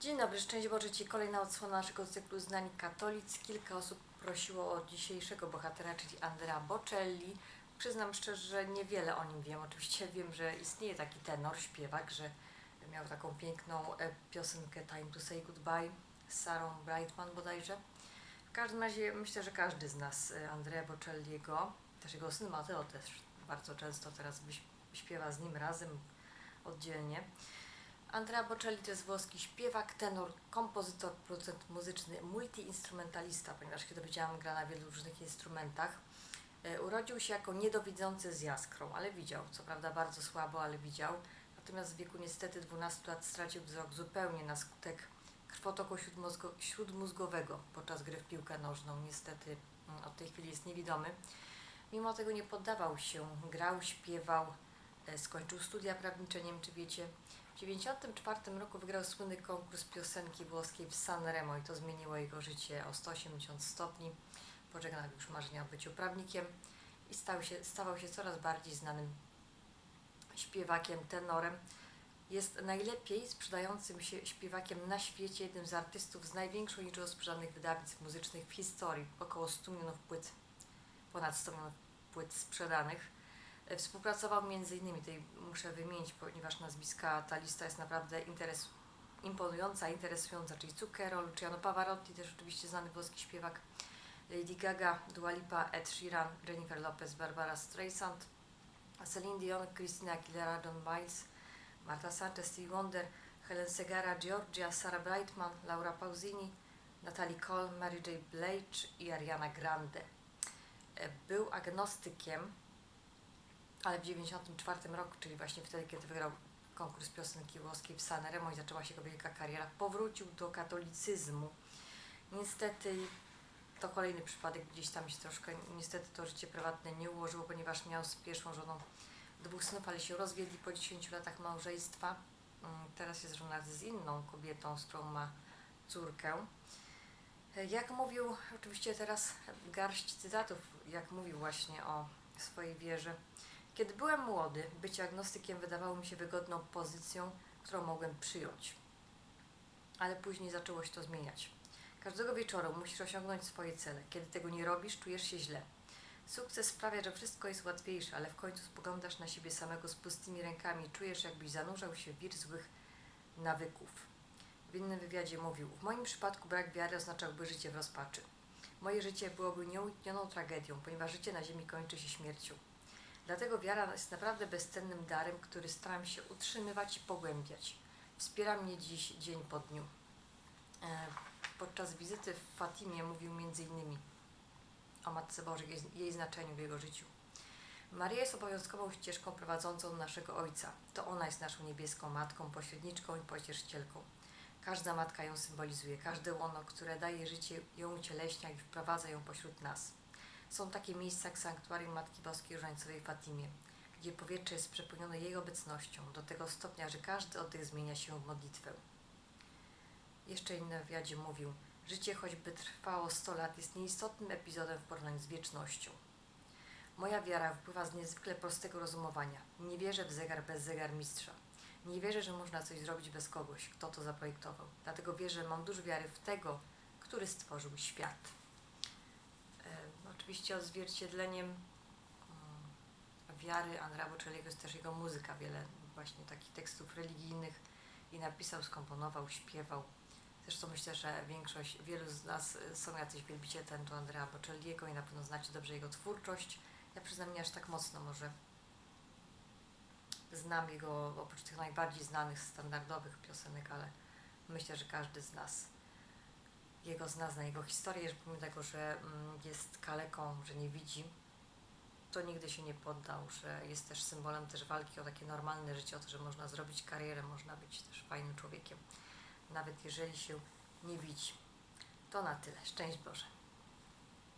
Dzień dobry, szczęść Boże Ci. Kolejna odsłona naszego cyklu Znań Katolic. Kilka osób prosiło o dzisiejszego bohatera, czyli Andrea Bocelli. Przyznam szczerze, że niewiele o nim wiem. Oczywiście wiem, że istnieje taki tenor, śpiewak, że miał taką piękną e, piosenkę Time to Say Goodbye z Sarą Brightman bodajże. W każdym razie myślę, że każdy z nas e, Andrea Bocelliego, też jego syn Mateo też bardzo często teraz śpiewa z nim razem, oddzielnie. Andrea Bocelli to jest włoski śpiewak, tenor, kompozytor, producent muzyczny, multiinstrumentalista, ponieważ kiedy powiedziałam, gra na wielu różnych instrumentach. E, Urodził się jako niedowidzący z jaskrą, ale widział, co prawda bardzo słabo, ale widział. Natomiast w wieku niestety 12 lat stracił wzrok zupełnie na skutek krwotoku śródmózgowego podczas gry w piłkę nożną. Niestety mm, od tej chwili jest niewidomy. Mimo tego nie poddawał się, grał, śpiewał, e, skończył studia prawnicze, nie wiem czy wiecie. W 1994 roku wygrał słynny konkurs piosenki włoskiej w Sanremo i to zmieniło jego życie o 180 stopni. Pożegnał już marzenia o byciu prawnikiem i stał się, stawał się coraz bardziej znanym śpiewakiem, tenorem. Jest najlepiej sprzedającym się śpiewakiem na świecie, jednym z artystów z największą liczbą sprzedanych wydawnictw muzycznych w historii. Około 100 milionów płyt, ponad 100 milionów płyt sprzedanych. Współpracował między innymi, tutaj muszę wymienić, ponieważ nazwiska, ta lista jest naprawdę interes, imponująca, interesująca, czyli Zucchero, Luciano Pavarotti, też oczywiście znany włoski śpiewak, Lady Gaga, Dua Lipa, Ed Sheeran, Jennifer Lopez, Barbara Streisand, Celine Dion, Christina Aguilera, John Miles, Marta Sanchez, Stevie Wonder, Helen Segara, Georgia, Sarah Brightman, Laura Pausini, Natalie Cole, Mary J. Blige i Ariana Grande. E, Był agnostykiem, ale w 1994 roku, czyli właśnie wtedy, kiedy wygrał konkurs piosenki włoskiej w Sanremo i zaczęła się jego wielka kariera, powrócił do katolicyzmu. Niestety to kolejny przypadek, gdzieś tam się troszkę, niestety to życie prywatne nie ułożyło, ponieważ miał z pierwszą żoną dwóch synów, ale się rozwiedli po 10 latach małżeństwa. Mm, Teraz jest żona z inną kobietą, z którą ma córkę. Jak mówił, oczywiście teraz garść cytatów, jak mówił właśnie o swojej wierze. Kiedy byłem młody, bycie agnostykiem wydawało mi się wygodną pozycją, którą mogłem przyjąć. Ale później zaczęło się to zmieniać. Każdego wieczoru musisz osiągnąć swoje cele. Kiedy tego nie robisz, czujesz się źle. Sukces sprawia, że wszystko jest łatwiejsze, ale w końcu spoglądasz na siebie samego z pustymi rękami i czujesz, jakbyś zanurzał się w wir złych nawyków. W innym wywiadzie mówił: W moim przypadku brak wiary oznaczałby życie w rozpaczy. Moje życie byłoby nieuniknioną tragedią, ponieważ życie na ziemi kończy się śmiercią. Dlatego wiara jest naprawdę bezcennym darem, który staram się utrzymywać i pogłębiać. Wspiera mnie dziś dzień po dniu. E, Podczas wizyty w Fatimie mówił m.in. o Matce Bożej, jej, znaczeniu w jego życiu. Maria jest obowiązkową ścieżką prowadzącą naszego Ojca. To ona jest naszą niebieską matką, pośredniczką i pocieszycielką. Każda matka ją symbolizuje, każde łono, które daje życie, ją ucieleśnia i wprowadza ją pośród nas. Są takie miejsca jak sanktuarium Matki Boskiej Różańcowej w Fatimie, gdzie powietrze jest przepełnione jej obecnością, do tego stopnia, że każdy oddech zmienia się w modlitwę. Jeszcze inny wywiadzie mówił, życie choćby trwało 100 lat jest nieistotnym epizodem w porównaniu z wiecznością. Moja wiara wpływa z niezwykle prostego rozumowania. Nie wierzę w zegar bez zegarmistrza. Nie wierzę, że można coś zrobić bez kogoś, kto to zaprojektował. Dlatego wierzę, mam dużo wiary w tego, który stworzył świat. E, oczywiście odzwierciedleniem mm, wiary Andrea Bocelliego jest też jego muzyka. Wiele właśnie takich tekstów religijnych i napisał, skomponował, śpiewał. Zresztą myślę, że większość, wielu z nas y, są jacyś wielbiciele talentu Andrea Bocelliego i na pewno znacie dobrze jego twórczość. Ja przyznam nie aż tak mocno może znam jego, oprócz tych najbardziej znanych, standardowych piosenek, ale myślę, że każdy z nas jego zna, zna jego historię, że pomimo tego, że mm, jest kaleką, że nie widzi, to nigdy się nie poddał, że jest też symbolem też walki o takie normalne życie, o to, że można zrobić karierę, można być też fajnym człowiekiem, nawet jeżeli się nie widzi. To na tyle. Szczęść Boże.